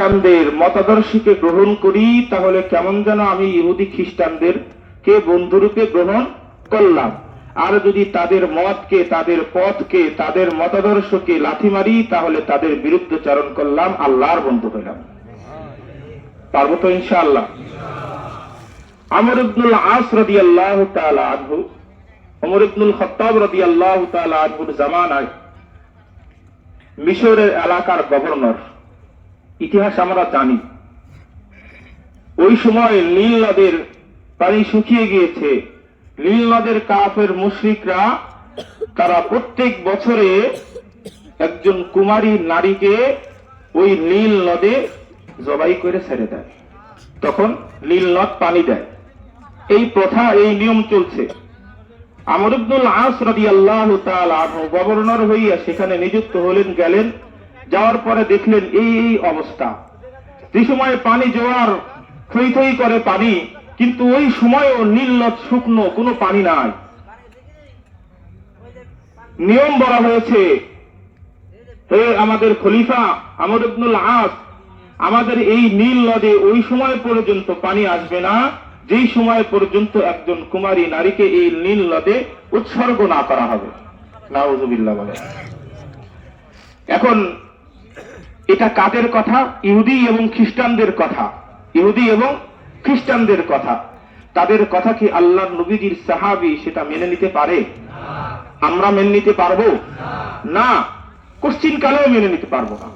খ্রিস্টানদের মতাদর্শীকে গ্রহণ করি, তাহলে কেমন যেন আমি ইহুদি খ্রিস্টানদের কে বন্ধুরূপে গ্রহণ করলাম। আর যদি তাদের মতকে, তাদের পথকে, তাদের মতাদর্শকে লাথি মারি, তাহলে তাদের বিরুদ্ধচারণ করলাম, আল্লাহর বন্ধু হইলাম। পারব তো ইনশাআল্লাহ? আমর ইবনুল আস রাদিয়াল্লাহু তাআলা আনহু, ওমর ইবনুল খত্তাব রাদিয়াল্লাহু তাআলা আনহুর জামানায় মিশরের এলাকার গভর্নর ইতিহাস আমরা জানি। ওই সময় নীল নদের পানি শুকিয়ে গিয়েছে। নীল নদের কাফের মুশরিকরা তারা প্রত্যেক বছরে একজন কুমারী নারীকে ওই নীল নদে জবাই করে ছেড়ে দেয়। তখন নীল নদ পানি দেয়। এই প্রথা, এই নিয়ম চলছে। আমর ইবনুল আস রাদিয়াল্লাহু তাআলা গভর্নর হইয়া সেখানে নিযুক্ত হলেন, গেলেন। যাওয়ার পরে দেখলেন এই এই অবস্থা। যে সময় পানি জোয়ার থই থই করে পানি, কিন্তু ওই সময়ও নীলনদ শুকনো, কোনো পানি নাই। নিয়ম বলা হয়েছে, হে আমাদের খলিফা আমর ইবনুল আস, আমাদের এই নীল নদে ওই সময় পর্যন্ত পানি আসবে না, যেই সময় পর্যন্ত একজন কুমারী নারীকে এই নীল নদে উৎসর্গ না করা হবে। এখন এটা কাদের কথা? ইহুদি এবং খ্রিস্টানদের কথা। ইহুদি এবং খ্রিস্টানদের কথা। তাদের কথা কি আল্লাহ নবীজির সাহাবি সেটা মেনে নিতে পারে? আমরা মেনে নিতে পারব? না। কোশ্চিন কালেও মেনে নিতে পারব না।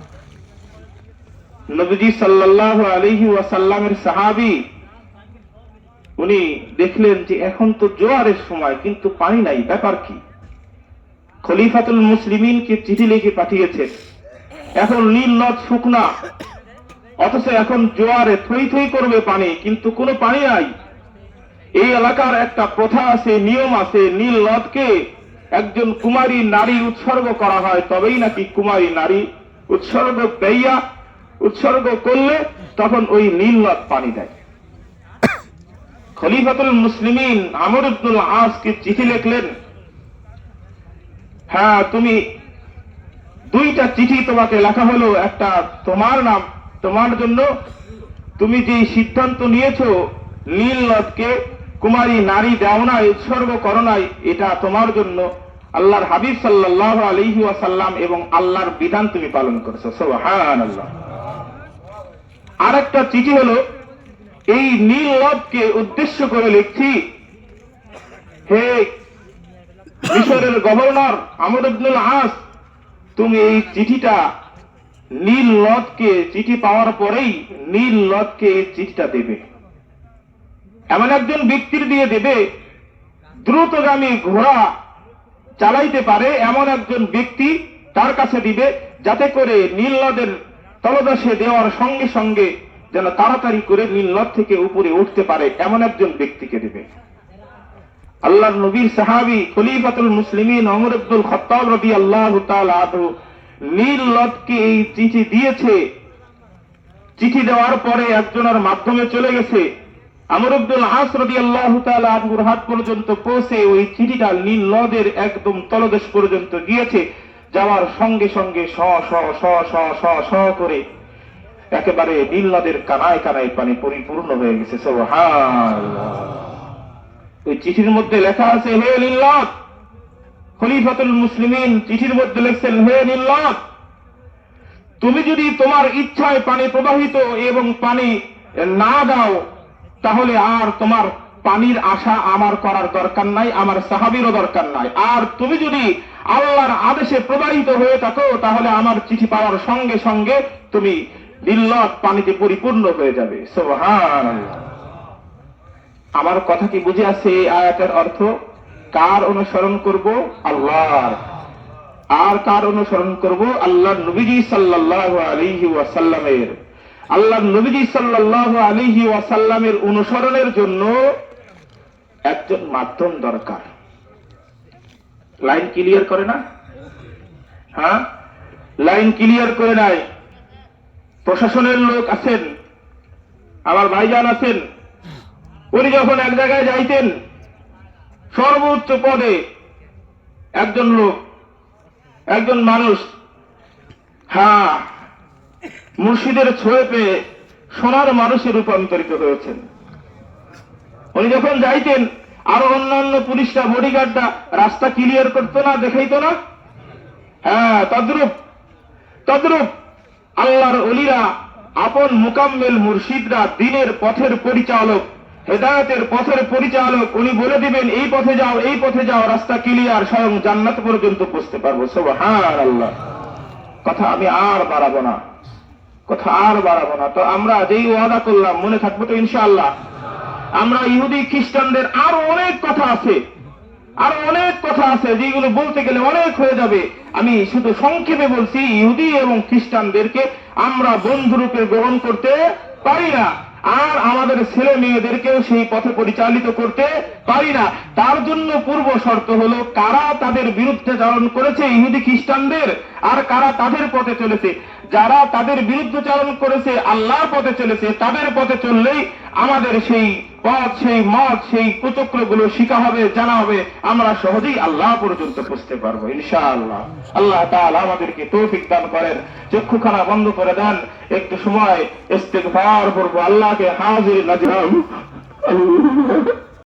নবীজি সাল্লাহ আলহি ওয়াসাল্লামের সাহাবি, উনি দেখলেন যে এখন তো জোয়ারের সময়, কিন্তু পানি নাই। ব্যাপার কি? খলিফাতুল মুসলিমিনকে চিঠি লিখে পাঠিয়েছে এখন নীল নদ শুকনা। অথচ এখন জোয়ারে থই থই করবে পানি, কিন্তু কোনো পানি নাই। এই এলাকার একটা প্রথা আছে, নিয়ম আছে, নীল নদকে একজন কুমারী নারী উৎসর্গ করা হয়, তবেই নাকি কুমারী নারী উৎসর্গ পেইয়া উৎসর্গ করলে তখন ওই নীল নদ পানি দেয়। খলিফাতুল মুসলিমিন আমর ইবনুল আসকে চিঠি লিখলেন হ্যাঁ তুমি দুইটা চিঠি তোমাকে লেখা হলো, একটা তোমার নাম, তোমার জন্য। তুমি যে সিদ্ধান্ত নিয়েছো, নীল নদকে কুমারী নারী দেও নাই উৎসর্গ করো নাই এটা তোমার জন্য। আল্লাহর হাবিব সাল্লাহ আলহি ওয়াসাল্লাম এবং আল্লাহর বিধান তুমি পালন করেছ। আল্লাহ আর একটা চিঠি হলো, এই নীল নদকে উদ্দেশ্য করে লিখছি, হে মিশরের গভর্নর ইবনুল আস তুমি এই চিঠিটা নীল নদকে চিঠি পাওয়ার পরেই নীল নদকে এই চিঠিটা দেবে। এমন একজন ব্যক্তির দিয়ে দেবে, দ্রুতগামী ঘোড়া চালাইতে পারে এমন একজন ব্যক্তি তার কাছে দিবে, যাতে করে নীল নদের তলদেশে দেওয়ার সঙ্গে সঙ্গে যেন তাড়াতাড়ি করে নীল নদ থেকে উপরে উঠতে পারে এমন একজন ব্যক্তিকে দেবে। আল্লাহর নবীর সাহাবি খলিফাতুল মুসলিমিন অমর আব্দুল রবি আল্লাহ নীল নদকে এই চিঠি দিয়েছে। চিঠি দেওয়ার পরে একজনের মাধ্যমে চলে গেছে। আমর আব্দুল হাস রবি আল্লাহ আনহুর হাত পর্যন্ত পৌঁছে ওই চিঠিটা নীল নদের একদম তলদেশ পর্যন্ত গিয়েছে, যাওয়ার সঙ্গে সঙ্গে স স স স স স করে একেবারে নীল নদের কানায় কানায় পানি পরিপূর্ণ হয়ে গেছে। সুবহানাল্লাহ। ওই চিঠির মধ্যে লেখা আছে, হে নীল্লাত খলিফাতুল মুসলিমিন চিঠির মধ্যে লিখছেন, হে নীল্লাত তুমি যদি তোমার ইচ্ছায় পানি প্রবাহিত এবং পানি না দাও, তাহলে আর তোমার পানির আশা আমার করার দরকার নাই, আমার সাহাবিরও দরকার নাই। আর তুমি যদি আল্লাহর আদেশে প্রবাহিত হয়ে থাকো, তাহলে আমার চিঠি পাওয়ার সঙ্গে সঙ্গে তুমি নীল্লত পানিতে পরিপূর্ণ হয়ে যাবে। সুবহানাল্লাহ। আমার কথা কি বুঝে আছে এই আয়াতের অর্থ? কার অনুসরণ করব? আল্লাহর। আর কার অনুসরণ করব? আল্লাহ নবীজি সাল্লাল্লাহু আলাইহি ওয়াসাল্লামের। আল্লাহ নবীজি সাল্লাল্লাহু আলিহি ওয়াসাল্লামের অনুসরণের জন্য একজন মাধ্যম দরকার। লাইন ক্লিয়ার করে না? হ্যাঁ? লাইন ক্লিয়ার করে নাই। প্রশাসনের লোক আছেন। আমার ভাইজান আছেন। উনি যখন এক জায়গায় যাইতেন, সর্বোচ্চ পদে একজন লোক, একজন মানুষ হ্যাঁ মুর্শিদের ছোঁয়ে পেয়ে সোনার মানুষে রূপান্তরিত হয়েছেন। উনি যখন যাইতেন, আরও অন্যান্য পুলিশরা বডিগার্ডরা রাস্তা ক্লিয়ার করতো না, দেখাইতো না? হ্যাঁ তদ্রুপ তদ্রুপ, আল্লাহর অলিরা, আপন মোকাম্মেল মুর্শিদরা দিনের পথের পরিচালক হেদায়তের পথের পরিচালক, উনি বলে দিবেন, এই পথে যাও, এই পথে যাও, রাস্তা ক্লিয়ার স্বয়ং জান্নাত পর্যন্ত পৌঁছতে পারব। সুবহান আল্লাহ কথা আমি আর বাড়াবো না। কথা আর বাড়াবো না। তো আমরা যেই ওয়াদা করলাম, মনে থাকব তো ইনশাআল্লাহ। আমরা ইহুদি, খ্রিস্টানদের আরও অনেক কথা আছে। আরও অনেক কথা আছে যেগুলো বলতে গেলে অনেক হয়ে যাবে। আমি শুধু সংক্ষেপে বলছি, ইহুদি এবং খ্রিস্টানদেরকে আমরা বন্ধুরূপে গ্রহণ করতে পারি না। আর আমাদের ছেলে মেয়েদেরকেও সেই পথে পরিচালিত করতে পারি না। তার জন্য পূর্ব শর্ত হলো, কারা তাদের বিরুদ্ধে চালন করেছে ইহুদি খ্রিস্টানদের, আর কারা তাদের পথে চলেছে? যারা তাদের বিরুদ্ধে চালন করেছে আল্লাহর পথে চলেছে, তাদের পথে চললেই আমাদের সেই সেই মত সেই কুচক্রগুলো শিখা হবে, জানা হবে। আমরা সহজেই আল্লাহ পর্যন্ত বুঝতে পারব, ইনশাআল্লাহ। আল্লাহ তাআলা আমাদেরকে তৌফিক দান করেন, চক্ষুখানা বন্ধ করে দেন। একটু সময় ইস্তেগফার করব, আল্লাহকে হাজির নাজিরাম আল্লাহ।